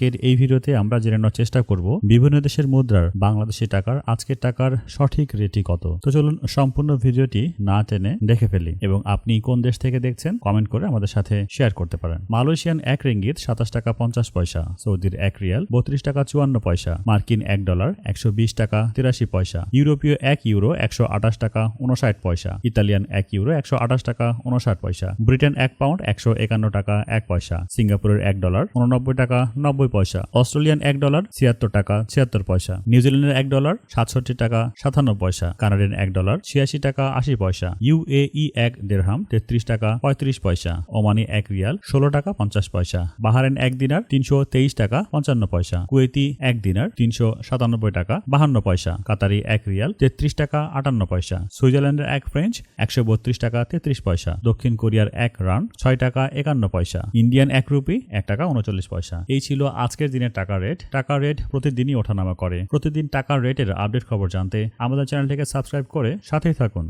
আজকের এই ভিডিওতে আমরা জেনে নেওয়ার চেষ্টা করব বিভিন্ন দেশের মুদ্রার বাংলাদেশি টাকার আজকের টাকার সঠিক রেটই কত। তো চলুন সম্পূর্ণ ভিডিওটি না টেনে দেখে ফেলি এবং আপনি কোন দেশ থেকে দেখছেন কমেন্ট করে আমাদের সাথে শেয়ার করতে পারেন। মালয়েশিয়ান এক রিঙ্গিত সাতাশ টাকা পঞ্চাশ পয়সা, সৌদির এক রিয়াল বত্রিশ টাকা চুয়ান্ন পয়সা, মার্কিন এক ডলার একশো বিশ টাকা তিরাশি পয়সা, ইউরোপীয় এক ইউরো একশো আঠাশ টাকা উনষাট পয়সা, ইতালিয়ান এক ইউরো একশো আঠাশ টাকা উনষাট পয়সা, ব্রিটেন এক পাউন্ড একশো একান্ন টাকা এক পয়সা, সিঙ্গাপুরের এক ডলার উননব্বই টাকা নব্বই পয়সা। অস্ট্রেলিয়ান এক ডলার, ছিয়াত্তর টাকা, ছিয়াত্তর পয়সা। নিউজিল্যান্ডের এক ডলার, সাতষট্টি টাকা, সাতান্ন পয়সা। কানাডিয়ান এক ডলার, ছিয়াশি টাকা, আশি পয়সা। ইউএই এক দেড়হাম, তেত্রিশ টাকা, পঁয়ত্রিশ পয়সা। ওমানি এক রিয়াল, ষোলো টাকা, পঞ্চাশ পয়সা। বাহারেন এক দিনার, তিনশো তেইশ টাকা, পঞ্চান্ন পয়সা। কুয়েতি এক দিনার, তিনশো সাতানব্বই টাকা, বাহান্ন পয়সা। কাতারি এক রিয়াল, তেত্রিশ টাকা, আটান্ন পয়সা। সুইজারল্যান্ডের এক ফ্রেঞ্চ, একশো বত্রিশ টাকা, তেত্রিশ পয়সা। দক্ষিণ কোরিয়ার এক রান, ছয় টাকা, একান্ন পয়সা। ইন্ডিয়ান এক রুপি, এক টাকা, উনচল্লিশ পয়সা। এই ছিল আজকের দিনের টাকা রেট টাকা রেট প্রতিদিনই ওঠানামা করে। প্রতিদিন টাকার রেটের আপডেট খবর জানতে আমাদের চ্যানেলটিকে সাবস্ক্রাইব করে সাথেই থাকুন।